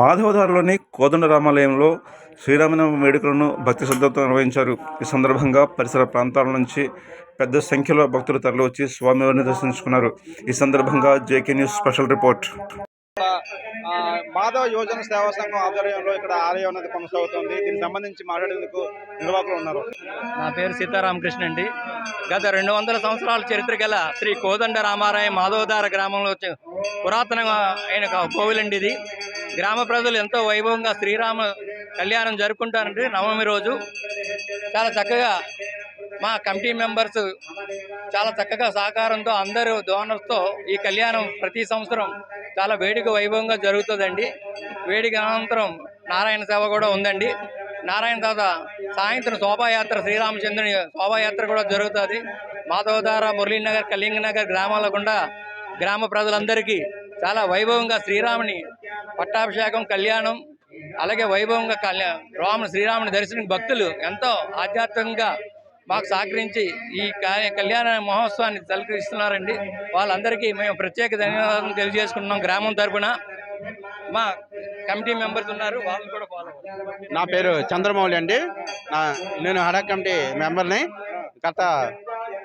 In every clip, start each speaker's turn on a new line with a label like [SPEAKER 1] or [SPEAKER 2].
[SPEAKER 1] మాధవధారలోని కోదండ రామాలయంలో శ్రీరామనవమి వేడుకలను భక్తి శ్రద్ధలతో నిర్వహించారు. ఈ సందర్భంగా పరిసర ప్రాంతాల నుంచి పెద్ద సంఖ్యలో భక్తులు తరలివచ్చి స్వామివారిని దర్శించుకున్నారు. ఈ సందర్భంగా JK news special report.
[SPEAKER 2] Madhava యువజన సేవా సంఘం ఆధ్వర్యంలో ఇక్కడ ఆలయం అనేది కొనసాగుతుంది. దీనికి సంబంధించి మాట్లాడేందుకు నిర్వాహకులు ఉన్నారు.
[SPEAKER 3] నా పేరు సీతారామకృష్ణ అండి. గత రెండు వందల సంవత్సరాల చరిత్ర గల శ్రీ కోదండ రామారాయ మాధవధార గ్రామంలో వచ్చే పురాతన అయిన కోవిలండి ఇది. గ్రామ ప్రజలు ఎంతో వైభవంగా శ్రీరామ కళ్యాణం జరుపుకుంటారండి. నవమి రోజు. చాలా చక్కగా మా కమిటీ మెంబర్స్ చాలా చక్కగా సహకారంతో అందరూ డోనర్స్తో ఈ కళ్యాణం ప్రతి సంవత్సరం చాలా వేడుక వైభవంగా జరుగుతుందండి. వేడుక అనంతరం నారాయణ సేవ కూడా ఉందండి. నారాయణ తాత సాయంత్రం శోభాయాత్ర శ్రీరామచంద్రుని శోభాయాత్ర కూడా జరుగుతుంది. మాధవధార మురళీనగర్ కళింగనగర్ గ్రామాల గుండా గ్రామ ప్రజలందరికీ చాలా వైభవంగా శ్రీరాముని పట్టాభిషేకం కళ్యాణం అలాగే వైభవంగా కళ్యాణ రాముని శ్రీరాముని దర్శనం భక్తులు ఎంతో ఆధ్యాత్మికంగా మాకు సహకరించి ఈ కళ్యాణ మహోత్సవాన్ని తలకరిస్తున్నారండి వాళ్ళందరికీ మేము ప్రత్యేక ధన్యవాదాలు తెలియజేసుకుంటున్నాం గ్రామం తరఫున మా కమిటీ మెంబర్స్ ఉన్నారు వాళ్ళు కూడా ఫాలో
[SPEAKER 2] నా పేరు చంద్రమౌళి అండి. నా నేను హడా కమిటీ మెంబర్ని. గత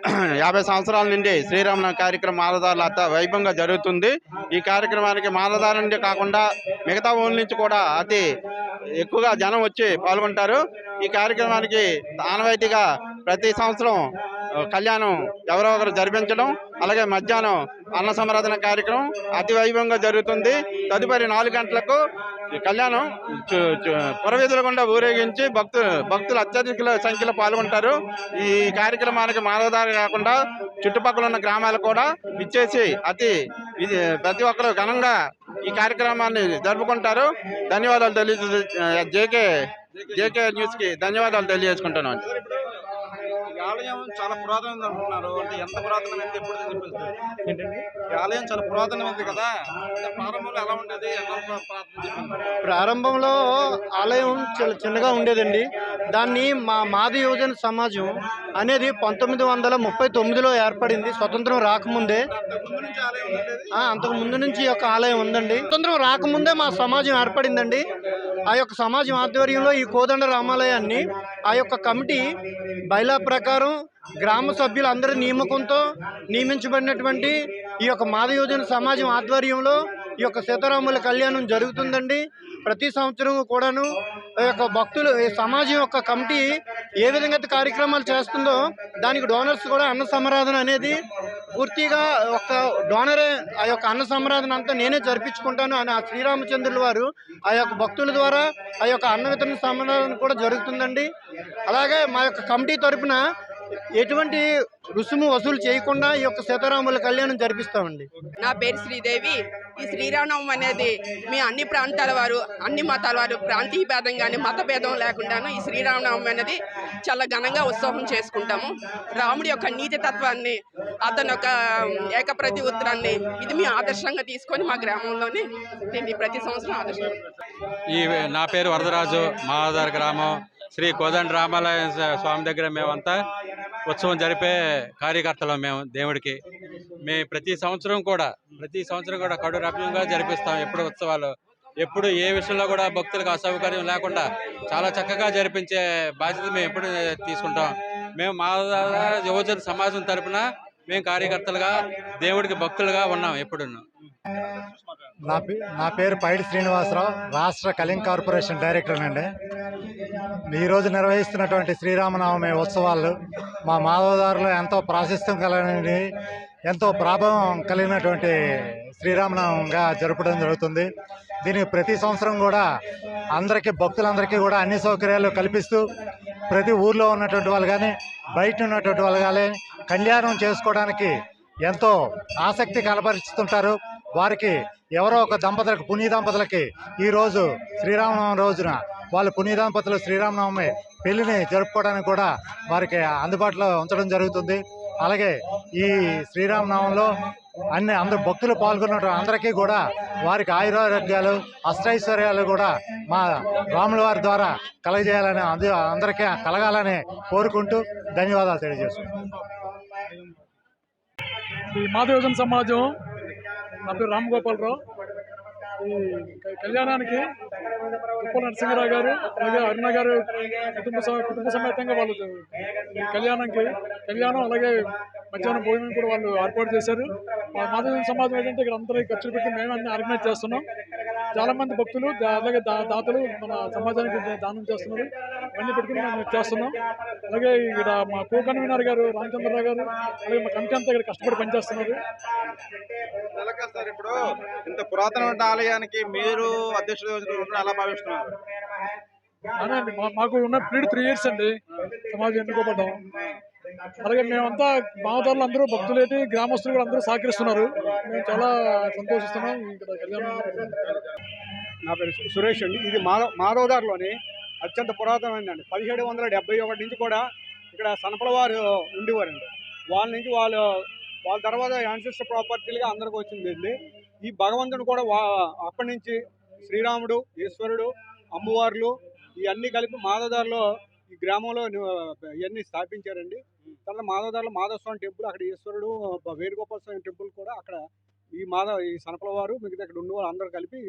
[SPEAKER 2] యాభై సంవత్సరాల నుండి శ్రీరామ కార్యక్రమం మాలదారుల అత్త వైభవంగా జరుగుతుంది. ఈ కార్యక్రమానికి మాలదారు నుండి కాకుండా మిగతా ఊళ్ళ నుంచి కూడా అతి ఎక్కువగా జనం వచ్చి పాల్గొంటారు. ఈ కార్యక్రమానికి ఆనవాయితీగా ప్రతి సంవత్సరం కళ్యాణం ఎవరో ఒకరు జరిపించడం అలాగే మధ్యాహ్నం అన్న సమరాధన కార్యక్రమం అతి వైభవంగా జరుగుతుంది. తదుపరి నాలుగు గంటలకు కళ్యాణం చు- గుండా ఊరేగించి భక్తులు భక్తులు అత్యధిక సంఖ్యలో పాల్గొంటారు. ఈ కార్యక్రమానికి మానవదారి కాకుండా చుట్టుపక్కల ఉన్న గ్రామాలు కూడా ఇచ్చేసి అతి ఇది ప్రతి ఒక్కరు ఘనంగా ఈ కార్యక్రమాన్ని జరుపుకుంటారు. ధన్యవాదాలు తెలియ జేకే జేకే న్యూస్కి ధన్యవాదాలు తెలియజేసుకుంటున్నాను. ఈ ఆలయం చాలా పురాతనమైనది అంటున్నారు. అంటే ఎంత పురాతనమైనది ఎప్పుడు ఈ ఆలయం చాలా పురాతనమైనది కదా. అంటే ప్రారంభంలో ఎలా ఉండేది?
[SPEAKER 4] ప్రారంభంలో ఆలయం చాలా చిన్నగా ఉండేదండి. దాన్ని మా మాది యువజన సమాజం అనేది పంతొమ్మిది వందల ముప్పై తొమ్మిదిలో ఏర్పడింది. స్వతంత్రం రాకముందే. అంతకు ముందు నుంచి యొక్క ఆలయం ఉందండి. స్వతంత్రం రాకముందే మా సమాజం ఏర్పడిందండి. ఆ యొక్క సమాజం ఆధ్వర్యంలో ఈ కోదండ రామాలయాన్ని ఆ యొక్క కమిటీ బైలా ప్రకారం గ్రామ సభ్యులందరి నియమకంతో నియమించబడినటువంటి ఈ యొక్క మాధయోజన సమాజం ఆధ్వర్యంలో ఈ యొక్క సీతారాముల కళ్యాణం జరుగుతుందండి. ప్రతి సంవత్సరం కూడాను ఈ యొక్క భక్తులు ఈ సమాజం యొక్క కమిటీ ఏ విధంగా కార్యక్రమాలు చేస్తుందో దానికి డోనర్స్ కూడా అన్న సమరాధన అనేది పూర్తిగా ఒక డోనరే ఆ యొక్క అన్న సంబరాధన అంతా నేనే జరిపించుకుంటాను అని ఆ శ్రీరామచంద్రుల వారు ఆ యొక్క భక్తుల ద్వారా ఆ యొక్క అన్న వితరణ సమరాధన కూడా జరుగుతుందండి. అలాగే మా యొక్క కమిటీ తరపున ఎటువంటి రుసుము వసూలు చేయకుండా ఈ యొక్క సీతారాముల కళ్యాణం జరిపిస్తామండి.
[SPEAKER 5] నా పేరు శ్రీదేవి. ఈ శ్రీరామనవమి అనేది మీ అన్ని ప్రాంతాల వారు అన్ని మతాల వారు ప్రాంతీయ భేదం కానీ మత భేదం లేకుండాను ఈ శ్రీరామనవమి అనేది చాలా ఘనంగా ఉత్సవం చేసుకుంటాము. రాముడి యొక్క నీతి తత్వాన్ని అతని యొక్క ఏకప్రతి ఉత్తరాన్ని ఇది మేము ఆదర్శంగా తీసుకొని మా గ్రామంలోనే దీన్ని ప్రతి సంవత్సరం ఆదర్శంగా
[SPEAKER 6] ఈ నా పేరు వరదరాజు మాదార్ గ్రామం. శ్రీ కోదండ రామాలయ స్వామి దగ్గర మేమంతా ఉత్సవం జరిపే కార్యకర్తలు మేము దేవుడికి. మేము ప్రతి సంవత్సరం కూడా ప్రతి సంవత్సరం కూడా కడు రమ్యంగా జరిపిస్తాం ఎప్పుడు ఉత్సవాలు. ఎప్పుడు ఏ విషయంలో కూడా భక్తులకు అసౌకర్యం లేకుండా చాలా చక్కగా జరిపించే బాధ్యత మేము ఎప్పుడు తీసుకుంటాం. మేము మా యువజన సమాజం తరపున మేము కార్యకర్తలుగా దేవుడికి భక్తులుగా ఉన్నాం ఎప్పుడు
[SPEAKER 7] నా నా పేరు పైడి శ్రీనివాసరావు రాష్ట్ర కళింగ్ కార్పొరేషన్ డైరెక్టర్ అండి ఈరోజు నిర్వహిస్తున్నటువంటి శ్రీరామనవమి ఉత్సవాలు మా మాధవదారులు ఎంతో ప్రాశస్త్యం కలిగినవి ఎంతో ప్రాభావం కలిగినటువంటి శ్రీరామనవంగా జరపడం జరుగుతుంది. దీనికి ప్రతి సంవత్సరం కూడా అందరికీ భక్తులందరికీ కూడా అన్ని సౌకర్యాలు కల్పిస్తూ ప్రతి ఊర్లో ఉన్నటువంటి వాళ్ళు కానీ బయట ఉన్నటువంటి వాళ్ళు కానీ కళ్యాణం చేసుకోవడానికి ఎంతో ఆసక్తి కనపరుస్తుంటారు వారికి ఎవరో ఒక దంపతులకు పుణ్య దంపతులకి ఈరోజు శ్రీరామనవమి రోజున వాళ్ళ పుణ్య దంపతులు శ్రీరామనవమి పెళ్ళిని జరుపుకోవడానికి కూడా వారికి అందుబాటులో ఉంచడం జరుగుతుంది. అలాగే ఈ శ్రీరామనవమిలో అన్ని అందరు భక్తులు పాల్గొన్న అందరికీ కూడా వారికి ఆయురారోగ్యాలు అష్టైశ్వర్యాలు కూడా మా రాముల వారి ద్వారా కలగజేయాలని అందు అందరికీ కలగాలని కోరుకుంటూ ధన్యవాదాలు తెలియజేస్తున్నాను
[SPEAKER 8] ఈ మాధవజన సమాజం నా పేరు రామ్ గోపాలరావు ఈ కళ్యాణానికి ఉప్పల నరసింహరావు గారు అలాగే అరుణ గారు కుటుంబ కుటుంబ సమేతంగా వాళ్ళు కళ్యాణంకి కళ్యాణం అలాగే మధ్యాహ్నం భోజనం కూడా వాళ్ళు ఏర్పాటు చేశారు. మా మాధవ సమాజం ఏంటంటే ఇక్కడ అందరూ ఖర్చులు పెట్టి మేము అన్ని ఆర్గనైజ్ చేస్తున్నాం. చాలా మంది భక్తులు అలాగే దా- దాతలు మన సమాజానికి దానం చేస్తున్నారు. ఇవన్నీ పెట్టుకుని మేము చేస్తున్నాం. అలాగే ఇక్కడ మా కో కన్వీనర్ గారు రామచంద్రరావు గారు అలాగే మా కమిటీ అంతా ఇక్కడ కష్టపడి పనిచేస్తున్నారు.
[SPEAKER 2] సార్ ఇప్పుడు. ఇంత పురాతనమైన ఆలయానికి మీరు అధ్యక్షుడు భావిస్తున్నారు?
[SPEAKER 8] అవునండి మా- మాకు ఉన్న పీరియడ్ త్రీ ఇయర్స్ అండి. సమాజం ఎన్నుకోబడ్డాం. అలాగే మేమంతా మామదారులు అందరూ భక్తులేటి గ్రామస్తులు కూడా అందరూ సహకరిస్తున్నారు. మేము చాలా సంతోషిస్తున్నాం. ఇక్కడ కళ్యాణం
[SPEAKER 9] నా పేరు సురేష్ అండి. ఇది మాధవ్ మాధవదారిలోని అత్యంత పురాతనమైందండి. పదిహేడు వందల డెబ్బై ఒకటి నుంచి కూడా ఇక్కడ సనపల వారు ఉండేవారండి. వాళ్ళ నుంచి వాళ్ళు వాళ్ళ తర్వాత యాన్సిస్టర్ ప్రాపర్టీలుగా అందరికి వచ్చిందండి. ఈ భగవంతుడు కూడా వా అప్పటి నుంచి శ్రీరాముడు ఈశ్వరుడు అమ్మవార్లు ఇవన్నీ కలిపి మాధవదారిలో ఈ గ్రామంలో ఇవన్నీ స్థాపించారండి. తర్వాత మాధవదారిలో మాధవస్వామి టెంపుల్ అక్కడ ఈశ్వరుడు వేణుగోపాల స్వామి టెంపుల్ కూడా అక్కడ ఈ మాధవ ఈ సనపల వారు మిగతా ఇక్కడ ఉన్న వాళ్ళు అందరూ కలిపి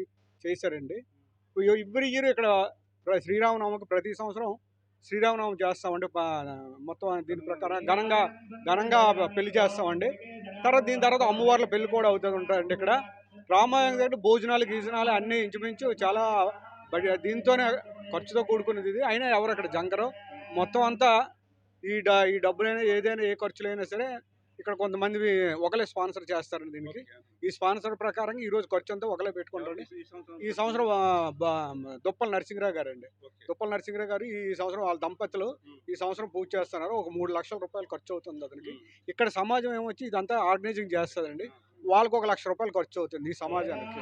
[SPEAKER 9] చేశారండి. ఎవ్రీ ఇయర్ ఇక్కడ శ్రీరామనవమికి ప్రతి సంవత్సరం శ్రీరామనవమి చేస్తామండి. మొత్తం దీని ప్రకారం ఘనంగా ఘనంగా పెళ్ళి చేస్తామండి. తర్వాత దీని తర్వాత అమ్మవార్ల పెళ్ళి కూడా అవుతూ ఉంటాయండి ఇక్కడ. రామాయణం దగ్గర భోజనాలు గీజనాలు అన్నీ ఇంచుమించు చాలా దీంతోనే ఖర్చుతో కూడుకున్నది ఇది. అయినా ఎవరు అక్కడ జంకరు. మొత్తం అంతా ఈ డ ఈ డబ్బులైనా ఏదైనా ఏ ఖర్చులైనా సరే ఇక్కడ కొంతమంది ఒకలే స్పాన్సర్ చేస్తారండి దీనికి. ఈ స్పాన్సర్ ప్రకారం ఈ రోజు ఖర్చు అంతా ఒకలే పెట్టుకుంటారు ఈ సంవత్సరం దుప్పల నరసింహరావు గారు అండి దుప్పల నరసింహరావు గారు ఈ సంవత్సరం వాళ్ళ దంపతులు ఈ సంవత్సరం పూజ చేస్తున్నారు. ఒక మూడు లక్షల రూపాయలు ఖర్చు అవుతుంది అతనికి ఇక్కడ సమాజం ఏమొచ్చి ఇదంతా ఆర్గనైజింగ్ చేస్తుందండి. వాళ్ళకి ఒక లక్ష రూపాయలు ఖర్చు అవుతుంది ఈ సమాజానికి.